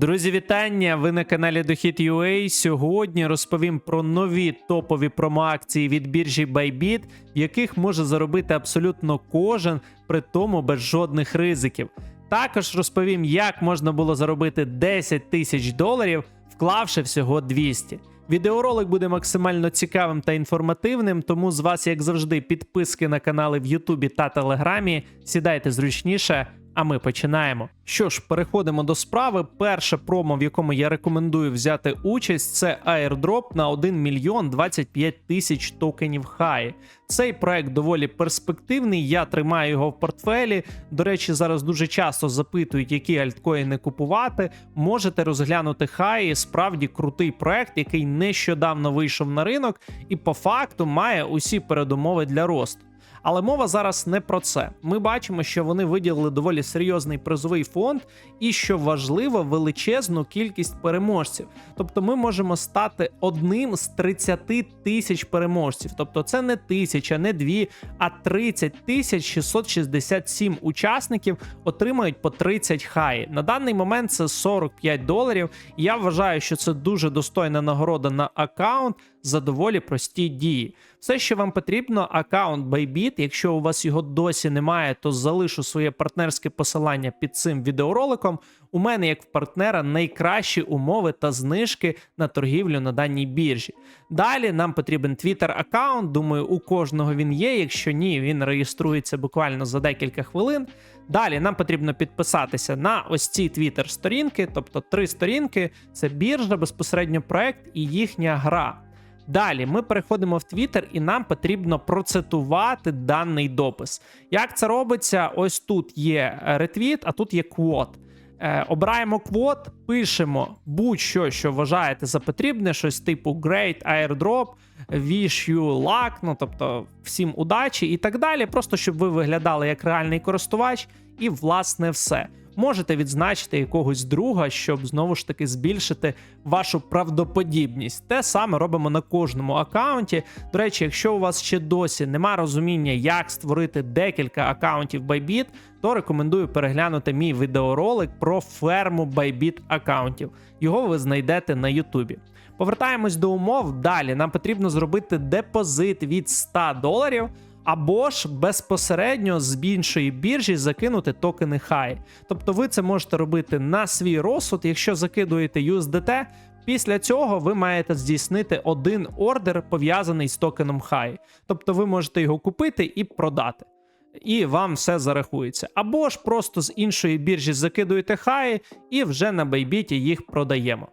Друзі, вітання! Ви на каналі Дохід.ua. Сьогодні розповім про нові топові промоакції від біржі Bybit, в яких може заробити абсолютно кожен, при тому без жодних ризиків. Також розповім, як можна було заробити 10 тисяч доларів, вклавши всього 200. Відеоролик буде максимально цікавим та інформативним, тому з вас, як завжди, підписки на канали в Ютубі та Телеграмі. Сідайте зручніше, а ми починаємо. Що ж, переходимо до справи. Перше промо, в якому я рекомендую взяти участь, це airdrop на 1 мільйон 25 тисяч токенів хай. Цей проект доволі перспективний. Я тримаю його в портфелі. До речі, зараз дуже часто запитують, які альткоїни купувати. Можете розглянути хай. Справді крутий проект, який нещодавно вийшов на ринок, і по факту має усі передумови для росту. Але мова зараз не про це. Ми бачимо, що вони виділили доволі серйозний призовий фонд, і що важливо, величезну кількість переможців. Тобто, ми можемо стати одним з 30 тисяч переможців. Тобто, це не тисяча, не дві, а 30 тисяч 667 учасників отримають по 30 хай. На даний момент це 45 доларів. Я вважаю, що це дуже достойна нагорода на аккаунт за доволі прості дії. Все, що вам потрібно, аккаунт Bybit. Якщо у вас його досі немає, то залишу своє партнерське посилання під цим відеороликом. У мене, як в партнера, найкращі умови та знижки на торгівлю на даній біржі. Далі нам потрібен Twitter аккаунт. Думаю, у кожного він є. Якщо ні, він реєструється буквально за декілька хвилин. Далі нам потрібно підписатися на ось ці Twitter сторінки, тобто три сторінки: це біржа, безпосередньо проект і їхня гра. Далі ми переходимо в Twitter і нам потрібно процитувати даний допис. Як це робиться? Ось тут є ретвіт, а тут є квот. Е, обираємо квот, пишемо будь-що, що вважаєте за потрібне, щось типу Great Airdrop, Wish you luck, ну тобто всім удачі і так далі. Просто щоб ви виглядали як реальний користувач, і власне все. Можете відзначити якогось друга, щоб знову ж таки збільшити вашу правдоподібність. Те саме робимо на кожному аккаунті. До речі, якщо у вас ще досі нема розуміння, як створити декілька аккаунтів Bybit, то рекомендую переглянути мій відеоролик про ферму Bybit аккаунтів. Його ви знайдете на Ютубі. Повертаємось до умов. Далі нам потрібно зробити депозит від 100 доларів. Або ж безпосередньо з іншої біржі закинути токени хай. Тобто ви це можете робити на свій розсуд, якщо закидуєте USDT, після цього ви маєте здійснити один ордер пов'язаний з токеном хай. Тобто ви можете його купити і продати. І вам все зарахується. Або ж просто з іншої біржі закидуєте хаї і вже на байбіті їх продаємо.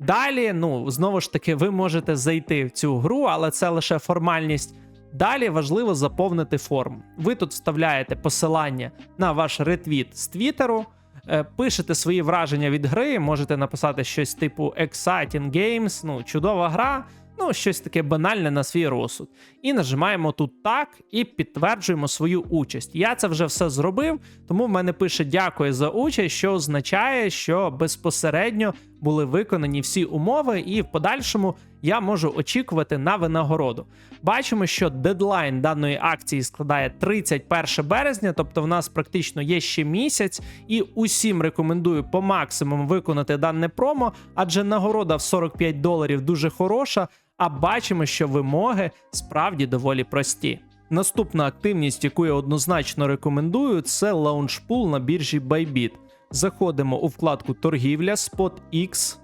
Далі, ну знову ж таки, ви можете зайти в цю гру, але це лише формальність. Далі важливо заповнити форму. Ви тут вставляєте посилання на ваш ретвіт з Твіттеру, е, пишете свої враження від гри, можете написати щось типу Exciting Games, ну, чудова гра, ну, щось таке банальне на свій розсуд. І нажимаємо тут так і підтверджуємо свою участь. Я це вже все зробив, тому в мене пише дякую за участь, що означає, що безпосередньо були виконані всі умови, і в подальшому я можу очікувати на винагороду. Бачимо, що дедлайн даної акції складає 31 березня, тобто в нас практично є ще місяць, і усім рекомендую по максимуму виконати дане промо, адже нагорода в 45 доларів дуже хороша. А бачимо, що вимоги справді доволі прості. Наступна активність, яку я однозначно рекомендую, це лаунчпул на біржі Bybit. Заходимо у вкладку торгівля SpotX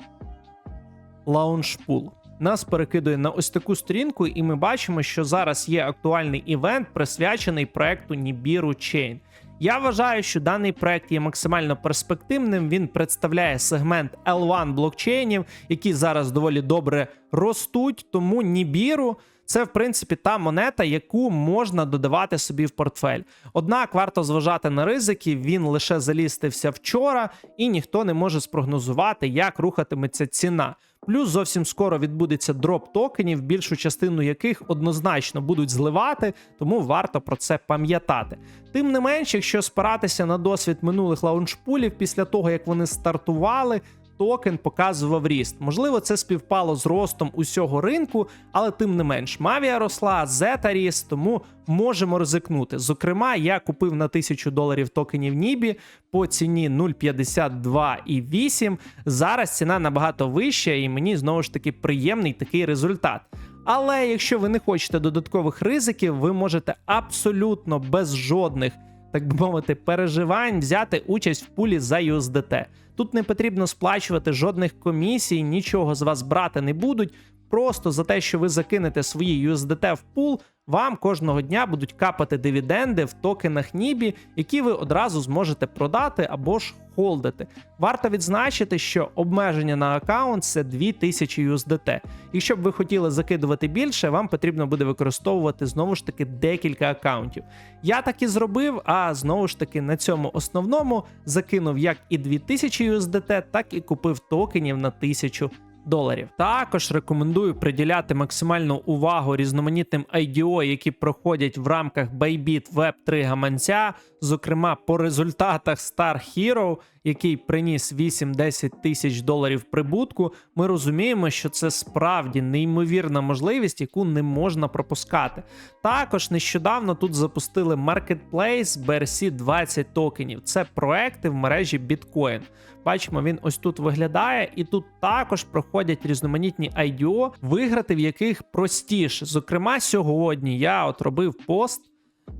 Launchpool. Нас перекидує на ось таку сторінку, і ми бачимо, що зараз є актуальний івент, присвячений проекту Nibiru Chain. Я вважаю, що даний проект є максимально перспективним. Він представляє сегмент L1 блокчейнів, які зараз доволі добре ростуть. Тому Nibiru це, в принципі, та монета, яку можна додавати собі в портфель. Однак варто зважати на ризики. Він лише залістився вчора, і ніхто не може спрогнозувати, як рухатиметься ціна. Плюс зовсім скоро відбудеться дроп токенів, більшу частину яких однозначно будуть зливати, тому варто про це пам'ятати. Тим не менш, якщо спиратися на досвід минулих лаунчпулів після того, як вони стартували, токен показував ріст. Можливо, це співпало з ростом усього ринку, але тим не менш, Мавія росла, Зета ріс, тому можемо ризикнути. Зокрема, я купив на 1000 доларів токенів Нібі по ціні 0,52,8. Зараз ціна набагато вища, і мені знову ж таки приємний такий результат. Але якщо ви не хочете додаткових ризиків, ви можете абсолютно без жодних, так би мовити, переживань взяти участь в пулі за USDT. Тут не потрібно сплачувати жодних комісій, нічого з вас брати не будуть. Просто за те, що ви закинете свої USDT в пул, вам кожного дня будуть капати дивіденди в токенах Нібі, які ви одразу зможете продати або ж холдити. Варто відзначити, що обмеження на аккаунт це 2000 USDT. Якщо б ви хотіли закидувати більше, вам потрібно буде використовувати знову ж таки декілька аккаунтів. Я так і зробив, а знову ж таки на цьому основному закинув як і 2000 USDT, так і купив токенів на 1000 доларів. Також рекомендую приділяти максимальну увагу різноманітним IDO, які проходять в рамках Bybit Web 3 гаманця, зокрема по результатах Star Hero, який приніс 8-10 тисяч доларів прибутку. Ми розуміємо, що це справді неймовірна можливість, яку не можна пропускати. Також нещодавно тут запустили Marketplace BRC 20 токенів. Це проекти в мережі Bitcoin. Бачимо, він ось тут виглядає, і тут також проходять різноманітні IDO, виграти в яких простіше. Зокрема, сьогодні я от робив пост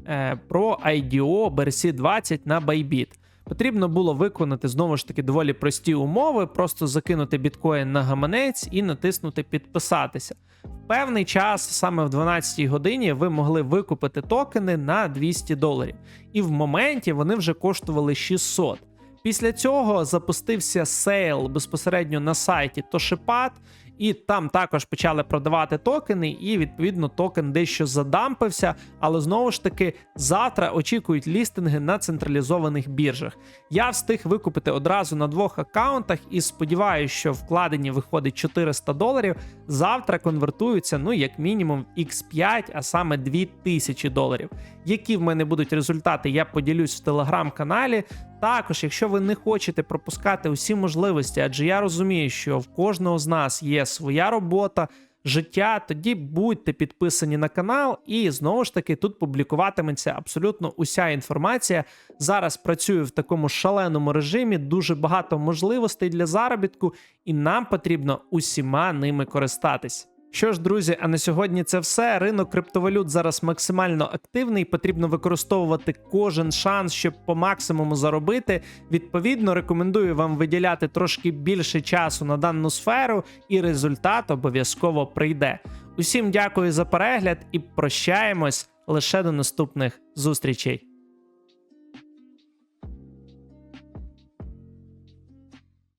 е, про IDO BRC 20 на Bybit. Потрібно було виконати знову ж таки доволі прості умови, просто закинути біткоін на гаманець і натиснути підписатися. В певний час, саме в 12-й годині, ви могли викупити токени на 200 доларів. І в моменті вони вже коштували 600. Після цього запустився сейл безпосередньо на сайті Toshipat, і там також почали продавати токени, і відповідно токен дещо задампився. Але знову ж таки, завтра очікують лістинги на централізованих біржах. Я встиг викупити одразу на двох аккаунтах і сподіваюся, що вкладені виходить 400 доларів. Завтра конвертуються, ну як мінімум, в X5, а саме 2000 доларів. Які в мене будуть результати, я поділюсь в телеграм-каналі. Також, якщо ви не хочете пропускати усі можливості, адже я розумію, що в кожного з нас своя робота, життя, тоді будьте підписані на канал, і знову ж таки тут публікуватиметься абсолютно уся інформація. Зараз працюю в такому шаленому режимі, дуже багато можливостей для заробітку, і нам потрібно усіма ними користатись. Що ж, друзі, а на сьогодні це все. Ринок криптовалют зараз максимально активний. Потрібно використовувати кожен шанс, щоб по максимуму заробити. Відповідно, рекомендую вам виділяти трошки більше часу на дану сферу, і результат обов'язково прийде. Усім дякую за перегляд і прощаємось лише до наступних зустрічей.